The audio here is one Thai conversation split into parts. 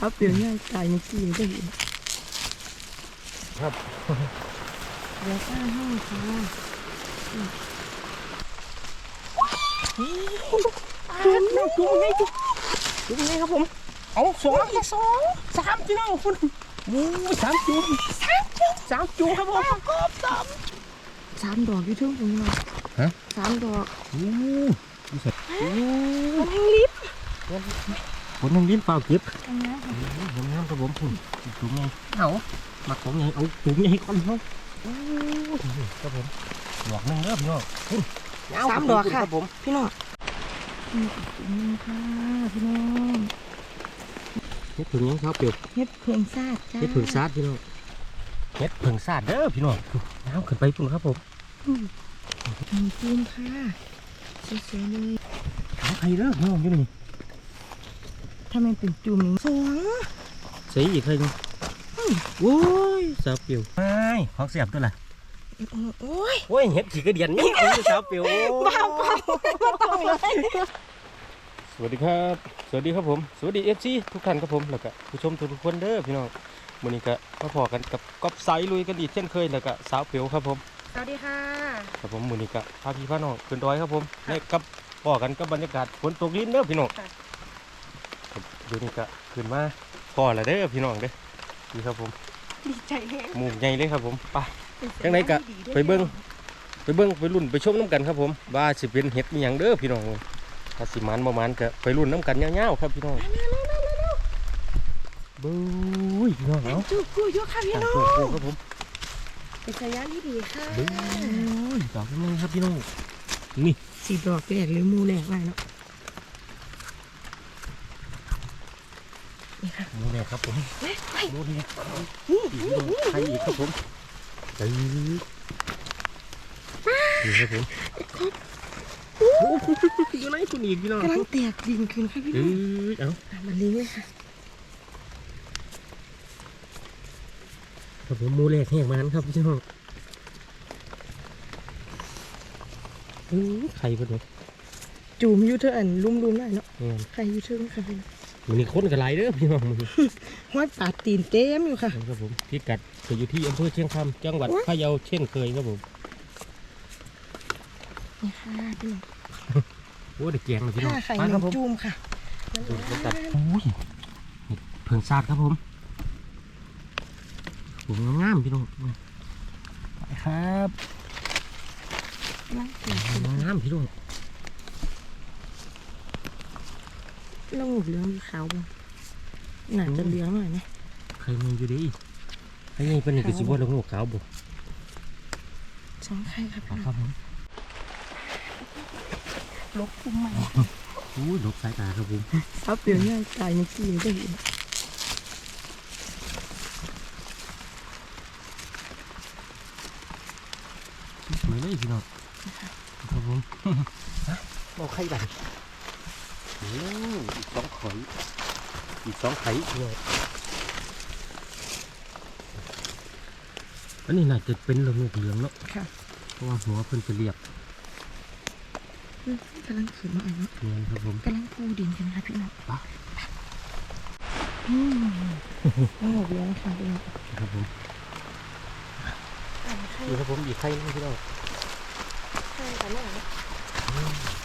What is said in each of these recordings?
เอาเปลี่ยนง่ายตายในที่ได้เห็นครับเดี๋ยวข้าห้องค่ะจุ่มนะจุ่มไงจุ่มจุ่มไงครับผมเอาสองอีกสองสามพี่น้องคุณโอ้ยสามจุ่มสามจุ่มสามจุ่มครับผมกบสามสามดอกอยู่เทึ่งผมหน่อยฮะสามดอกโอ้ยสัตว์โอ้มันแห้งลิบ ผลยังลิ้นเปล่าเก็บอันนี้ค่ะเห็นงามครับผมคุณจุ่มไงเอามาของไงเอาจุ่มไงก่อนเนาะโอ้ยครับผมดอกหนึงเริ่มเนาะคุณสามดอกค่ะครับผมพี่น้องนี่อีกจุ่มหนึงค่ะพี่น้องเฮ็ดผึ่งยังครับเปียวเฮ็ดเพิงซาดจ้าเฮ็ดผึ่งซาดพี่น้องเฮ็ดผึ่งซาดเด้อพี่น้องน้ำขึ้นไปพุ่นครับผมมีจุ่มค่ะสวยๆเลยเอาใครเด้อพี่น้องอยู่นี่ ถ้ามันเป็นจุ่มนี้สองใส่อีกใครหนึงโอ้ยสาวเปียวไม่ของเสียบตัวละโอ้ยโอ้ยเห็ดขี่กระเดียนนี่เอาอยู่สาวเปียวบ้าเปล่าต้องเลยสวัสดีครับ สวัสดีครับผม สวัสดีเอฟซีทุกท่านครับผมแล้วก็ผู้ชมทุกๆคนเด้อพี่น้องวันนี้ก็มาพอกันกับก๊อฟไซลุยกันอีกเช่นเคยแล้วก็สาวเปียวครับผมสวัสดีค่ะครับผมวันนี้ก็พาพี่พาน้องขึ้นดอยครับผมในกับพอกันกับบรรยากาศฝนตกลิ้นเด้อพี่น้องค่ะครับ เดี๋ยวนี้ก็ขึ้นมาพอแล้วเด้อพี่น้องเด้อนี่ครับผมดีใจแห้งหมู่ใหญ่เลยครับผมไปจังไหนกะไปเบิ่งไปเบิ่งไปรุ่นไปชมน้ำกันครับผมว่าสิเป็นเห็ดมีหยังเด้อพี่น้องเอ้ยถ้าสิมันบ่มันก็ไปรุ่นน้ำกันยาวๆครับพี่น้องบู๊ยพี่น้องเนาะจูบกูเยอะค่ะพี่ตามน้องตัวโคครับผมเป็นสัญญาณที่ดีค่ะบู๊ยดอกนึงครับพี่น้องนี่สีดอกแรกหรือมูแรกไว้เนาะนี่ค่ะ หมูเนี่ยครับผมไปไปหมูเนี่ยนี่อีกนี่พี่น้องนี่ใครอีกครับผมตื้อนี่ครับผมโอ้โหอยู่ไหนคุณอีกพี่น้องกำลังแตกดินขึ้นค่ะพี่น้ตื้องอเอ้าอะมันลิงเลยค่ะครับผมหมูแรกแหกมันครับพี่น้องอื้อไข่เพิ่นเด้อจูมอยูเธออันลุ่มๆหน่อยเนาะแม่นใครอยูเธอค่ะพี่น้อง มันนี่คนกันหลายเด้อพี่น้องมันนี่ห้อยปาดตีนเต็มอยู่ค่ะ ครับผมพิกัดก็อยู่ที่อำเภอเชียงคำจังหวัดพะเยาเช่นเคยครับผมนี่ค่ะพี่น้องโอ้เด็กแกงเลยพี่น้องผ้าไข่มาหครันึ่บงผมจูมค่ะดูพิกัดโอ้ยนี่เพิ่งซาดครับผมผมงามๆพี่น้องไปครับนั่งตีงามๆพี่น้อง ลงเหลืองหรือขาวบ้างน่าจะเหลืองหน่อยนะใครมีอยู่ดีใครมีเป็นนี่ก็สิบ่ลงหัวขาวบ่สองไข่ค่ะพี่น้องครับผมลบปุ่มใหม่โอ้ยหลบสายตาครับผมเอาเปลี่ยนง่ายตายในที่ได้เห็นสวยเลยพี่น้องครับผมเอาไข่บันโอ้อีกสองไข่อีกสองไข่พี่น้องอันนี้น่าจะเป็นเหลืองเหลืองๆเนาะค่ะเพราะว่าหัวเพิ่นจะเรียบอืมกำลังขึ้นมาอีกเนาะเนียนครับผมกำลังปูดินกันค่ะพี่น้องปะอืมโอ้โหเหลืองค่ะพี่น้องครับผมไข่นี่ครับผมอีกไข่นึงพี่น้องไข่กันหน่อ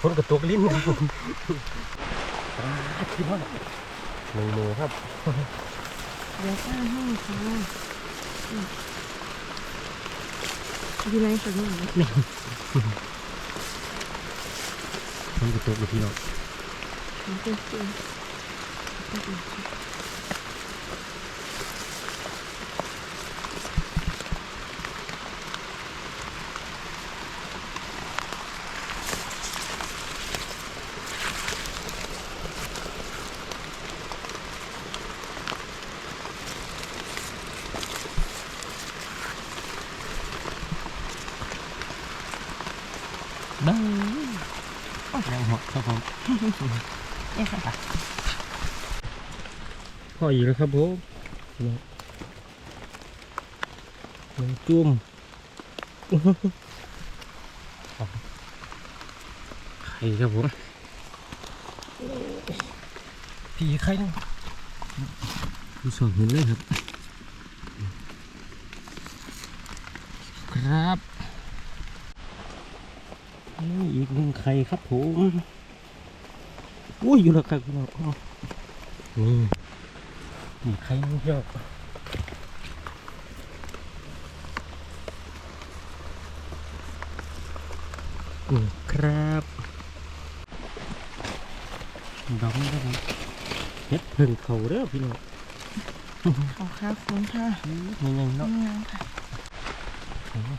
ยพ้นกระตุกลิ้นครับผมพี่น้องหนึ่งมือครับเดี๋ยวข้าห้องค่ะอืมอยู่ไหนค่ะพี่น้องพ้นกระตุกเลยพี่น้อง มันเป็นจริงบ้าแรงหัวครับผม เนี่ยค่ะพ่ออีกแล้วครับผมพี่น้องหนึ่งจุ่มไอ้ครับผมพี่ใครนึงดูสองเห็นเลยครับ ครับนี่อีกหนึ่งไข่ครับผม อุ้ยอยู่แล้วครับพี่น้องอ้าวนี่อีกไข่นึงเยอะนี่ครับดอกนี้ครับผมเฮ็ดเพิ่งเขาเด้อพี่น้องขอบค่ะคุณค่ะนี่ยังน้อเนาะงน้ำค่ะ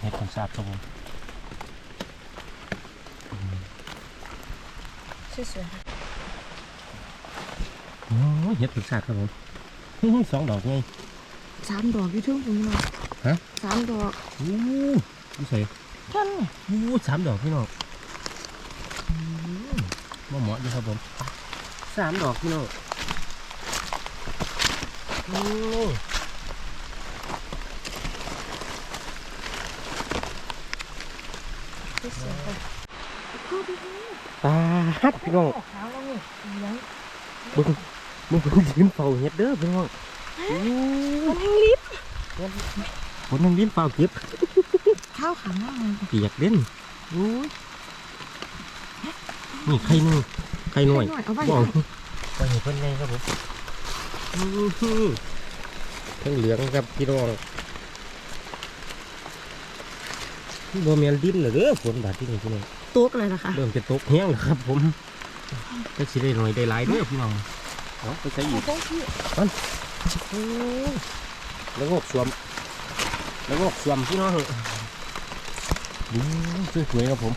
เฮ็ดคนสาบครับผมสวยๆค่ะโอ้ย เฮ็ดคนสาบครับผมสองดอกไงสามดอกอยู่ทุ่งผมเนาะฮะสามดอกอู้ดูใส่ท่านอู้สามดอกพี่น้องอืมบ่เหมาะอยู่ครับผมสามดอกพี่น้องโอ้สวยๆค่ะตาฮัดพี่น้องขาวแล้วนี่เหลือง มึงมึงเพิ่งยืนเฝ้าเฮ็ดเด้อพี่น้องอู้มันแห้งลิบคนนั่งยืนเฝ้าเก็บข้าวขาวมากเลยเปียกเด่นอู้ยนี่ไข่หนึงไข่น้อยหน่อยเอาไว้บอกไปเห็นเพิ่นไงครับผมอื้อหือทั้งเหลืองครับพี่น้องบ่แม่นดินเหรอเด้อฝนบาดที่นี่พี่น้องตุ๊กเลยนะคะเริ่มจะตกแห้งแล้วครับผมจักสิได้หน่อยได้หลายเด้อพี่น้อง เอาไปใส่อีกต้องที่โอ้ยแล้วงอกสวมแล้วงอกสวมพี่น้องดูสวยๆครับผม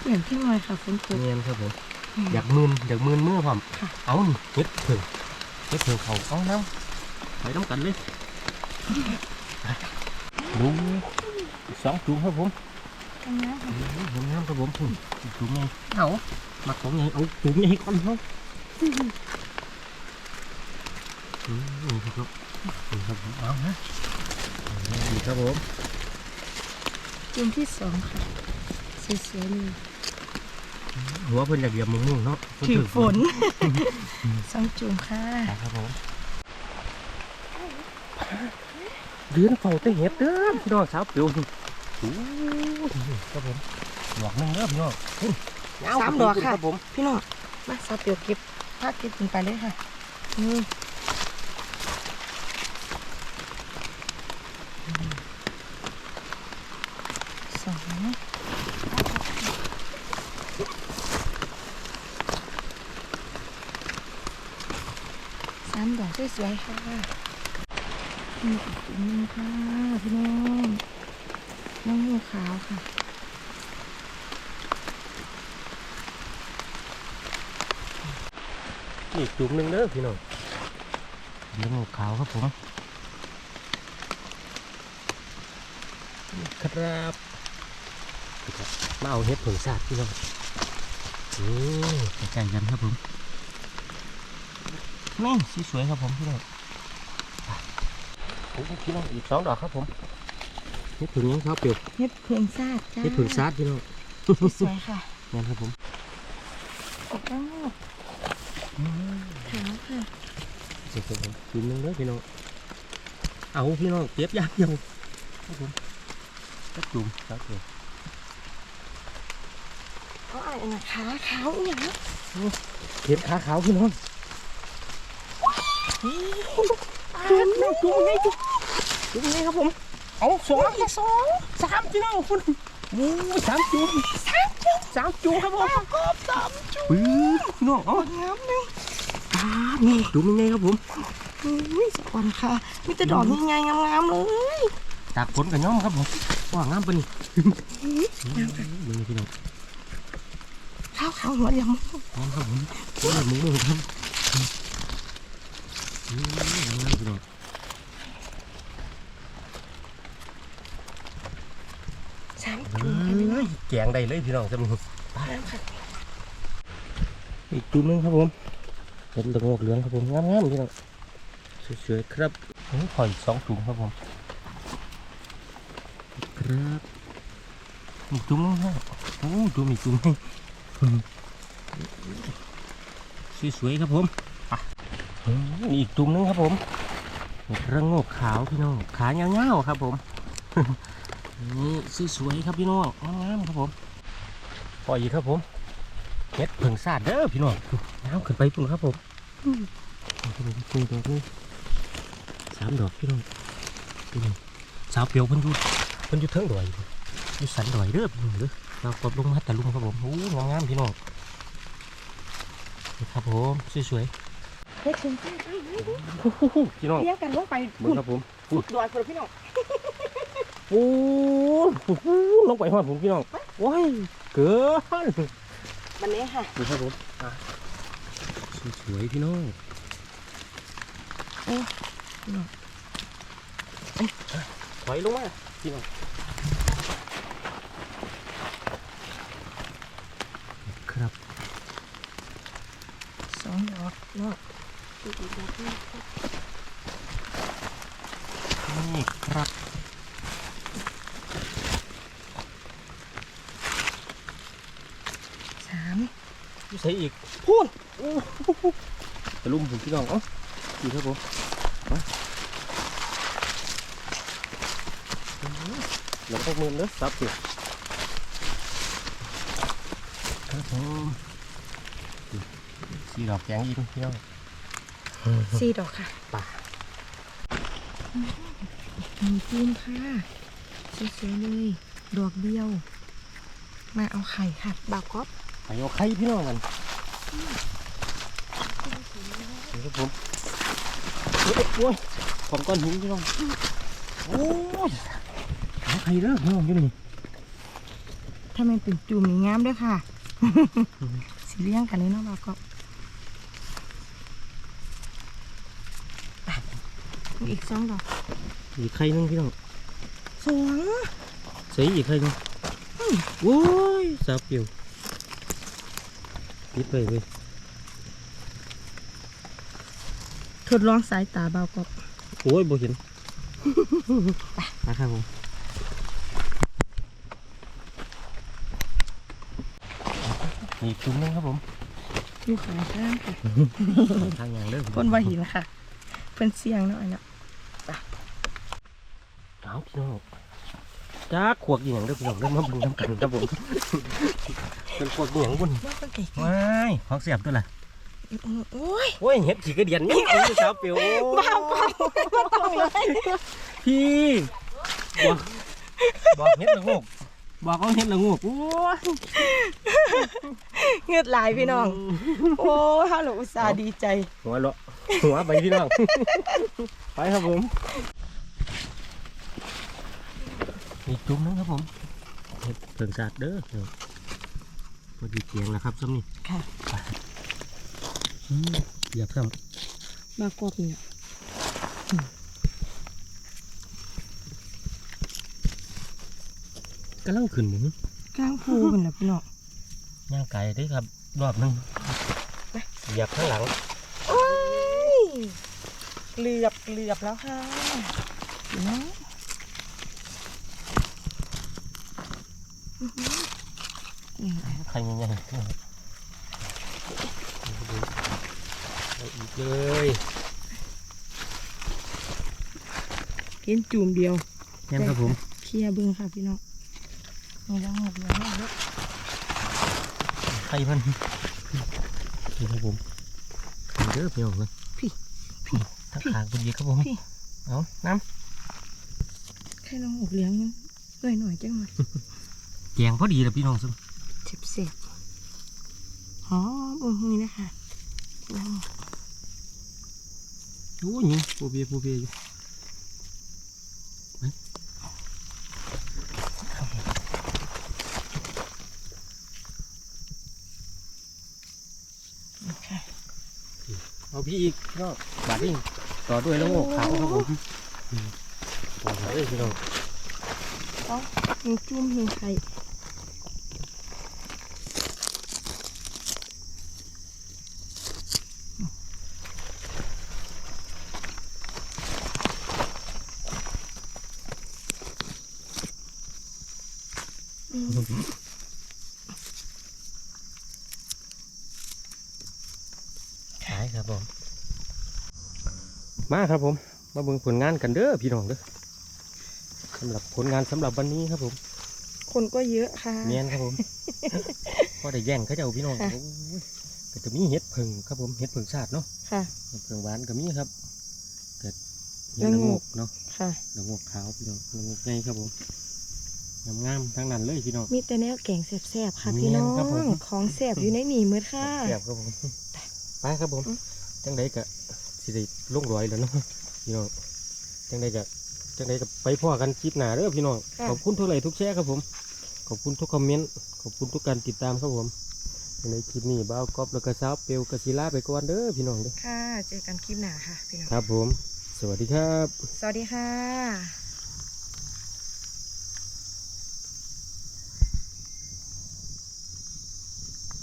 เปลี่ยนที่หน่อยค่ะคุณครูเนียนครับผมอยากมืนอยากมืนมือผมค่ะเอานี่เฮ็ดเพิ่งเฮ็ดเพิ่งเขาเอาน้ำไปน้ำกันเลยดูสองจุ่มครับผมกันนะค่ะเห็นน้ำครับผมอืมจุ่มไงเอา มาของไงเอาจุ่มไงก่อนเนาะอืมนี่ครับนี่ครับผมเอานะนี่ครับผมจุ่มที่สองค่ะสวยๆเลยหัวเพิ่นอยากเหยียบมุงๆเนาะเพิ่ถือถืฝนสองจุ่มค่ะครับผมเดือนเฝ้าแต่เห็ดเด้อพี่น้องสาวเปียวนี่โอ้ยครับผมดอกหนึงเด้อพี่น้อง สามดอกค่ะครับผมพี่น้องมาซาเปียวเก็บภาคเก็บถึงไปเลยค่ะนี่สองสามดอกสวยๆค่ะนี่อีกตัวหนึงค่ะพี่น้องน้องหัวขาวค่ะ นี่จุ่มหนึงเด้อพี่น้องเลี้ยงขาวครับผมครับมาเอาเห็ดผงสาดพี่น้องนี่ใกล้ๆกันครับผมนี่สีสวยครับผมพี่น้องโอ้โหพี่น้องอีกสองดอกครับผมเห็ดผึ่งยังครับเปรียวเฮ็ดเพื่อนซาดจ้าเห็ดผึ่งซาดพี่น้องสวยๆค่ะนั่นครับผมออกแล้ว ขาวค่ะเดี๋ยวผมจุ่มหนึงเด้อพี่น้อง เอาพี่น้องเก็บยากเดียวครับผมก็จุ่มครับผมเอาอะไรนะขาขาวอหย่างเห็นขาขาวพี่น้องจุ่มเลยจุ่มเลยจุ่มจุ่มนี่ครับผม เอาสองอีกสองสามพี่น้องคุณ โอ้ยสามจุ่มสามจุ่มสามจุ่มครับผมกบสามจุ่มปื้อพี่น้องเอางามหนึ่งตานี่จุ่มยังไงครับผมอุ้ยสะอ่อนค่ะมีแต่ดอกยังไงงามๆเลยตากฝนกับย่อมครับผมว่างามปะนี่มึงนี่พี่น้องขาวขาวหัวเหลี่ยมพร้อมครับผมโอ้ยมึงมึงครับอืมงามพี่น้อง สาม เอ จุ่มค่ะพี่น้อง้ ย แกงได้เลยพี่น้องจำมึงงามค่ะอีกจุ่มหนึงครับผมเป็นตะโงกเหลืองครับผมงามๆพี่น้องสวยๆครับโอ้ยขออีกสองจุ่มครับผมครับอีกจุ่มนึงฮะโอ้จุ่มอีกจุ่มนึงสวยๆครับผมอะอืมอีกจุ่มนึงครับผมระโงกขาวพี่น้องขาเงาวๆครับผม นี่สวยๆครับพี่น้องงามๆครับผมปล่อยอีกครับผมเม็ดเผิงสาดเด้อพี่น้องน้ำขึ้นไปปุ่นครับผมอืมปุ่นดอกนี่สามดอกพี่น้องพี่น้องสาวเปียวเพิ่นอยู่เพิ่นอยู่เทิงดอยอยู่อยู่สันดอยเด้อพี่น้องเด้อเรากดลงมาแต่ลุงครับผมโอ้งามๆพี่น้องนี่ครับผมสวยเฮ็ดถึงที่ๆพี่น้องเลี้ยงกันลงไปเบิ่งครับผมดอยคนพี่น้อง โอ้โหลงไปหอดผมพี่น้องว้ายเกินวันนี้ค่ะดูครับผมอะสวยๆพี่น้องพี่น้องถอยลงมาพี่น้องครับสองดอกเนาะนี่ครับ สาม ดู ใส่อีกพูนโอ้โหตะลุ่มผมพี่น้องเอ้าดีครับผมมาหลังพวกมือเนื้อซับอยู่ครับผมสีดอกแกงอินพี่น้องสี่ดอกค่ะป่ามีจีนค่ะสวยๆเลย ดอกเดียว มาเอาไข่ค่ะบาวก๊อฟ ไปเอาไข่พี่น้องกันนี่ครับผมโอ้ยโอ้ยของก้อนหินพี่น้องโอ้ยเอาไข่เด้อพี่น้องอยู่นี่ถ้ามันเป็นจุ่มนี่งามด้วยค่ะ สีเลี้ยงกันเลยเนาะบาวก๊อฟอะอีกสองดอกอีกไข่หนึงพี่น้องสองใส่อีกไข่หนึงโอ้ยสาบเปรีย วปิดไปเลยทดลองสายตาบาวก๊อฟโอ้ยบ่เห็นไปครับผมอีกจุ่มหนึงครับผมอยู่ขางข้างค่ะทางอย่างเด้อคนว่าหินค่ะ เพิ่นเสียงเนาะอันเนาะเอาพี่น้องจ้าขวกอีหยังเด้อพี่น้องเด้อมาเบุญน้ำกันครับผม เป็นขวกอีหยังบุญว้ายของเสียบตัวละโอ้ยโอ้ยเห็ดขี่กระเดียนนี่เอาสาวเปียวบ้าเปล่าต้องเลยพี่บอกบอกเห็ดละงูกบอกเขาเห็ดละงูกโอ้ยเงือดหลายพี่น้อง โอ้ฮัลโหลอุตส่าห์ดีใจ หัวเราะหัวไปพี่น้อง ไปครับผมอีกจุ่มนึงครับผมเห็ดเพิ่งสาดเด้อ พอดีเกียงแล้วครับซ้ำนี่ค่ะอืมเหยียบซ้มากอบเนี่ยำกำลังขึ้นหมุนกลางภูเป็นแบบพี่น้องย่างไก่ได้ครับ รอบหนึงเหยียบข้างหลังโอ้ยเกลือบเกลือบแล้วค่ะพี่น้องอื้อหือนี่แหละ ใครใหญ่ๆเอาอีกเลยกินจุ่มเดียวแม่นครับผมเคลียร์เบิ้งค่ะพี่น้องเอาแล้วหมดแล้วเด้อไข่มันนี่ครับผมขึ้นเด้อพี่น้องเลยพี่พี่ทั้งขางบนยีครับผมพี่เอาน้แค่ลองอบเลี้ยงมันเอ้ยหน่อยจังหน่อยำแกงพอดีแล้วพี่น้องซุ่มเจ็บเสียบ หอมอุ้ยนะคะลองโอ้ยนี่ปูเบียปูเบียอยู่ไปค่ะเอาพี่อีกพี่น้องบาดนี่ต่อด้วยแล้วโง่ขาวครับผมอืมต่อเลยพี่น้องมีจุ่มมีไข่ ครับผม มาครับผม มาเบิ่งผลงานกันเด้อพี่น้องเด้อสำหรับผลงานสำหรับวันนี้ครับผม คนก็เยอะค่ะ เมียนครับผมพอได้แย่งเขาเจ้าพี่น้องค่ะ โอ้ยก็จะมีเห็ดผึ่งครับผมเห็ดผึ่งชาติเนาะค่ะ เห็ดผึ่งหวานก็มีครับเกิดเห็ดละละโงโงก กเนาะค่ะ ละโงกขาวพี่น้องละโงกใหญ่ครับผมงามๆทั้งนั้นเลยพี่น้อง มีแต่แนวแกงแซ่บๆค่ะแม่นพี่น้องครับผม ของแซ่บอยู่ในนี่หมืดค่ะ แซ่บครับผม ไปครับผมอืมจังใดก็สิได้ลงรอยแล้วเนาะพี่น้องจังใดก็จังใดก็ไปพ่อกันคลิปหน้าเด้อพี่น้องขอบคุณทุกไลค์ทุกแชร์ครับผม ขอบคุณทุกคอมเมนต์ขอบคุณทุกการติดตามครับผมในคลิปนี้บ้าวกอบแล้วก็สาวเปลวกบศิลาไปก่อนเด้อพี่น้องเด้อค่ะ เจอกันคลิปหน้าค่ะพี่น้องครับผม สวัสดีครับ สวัสดีค่ะ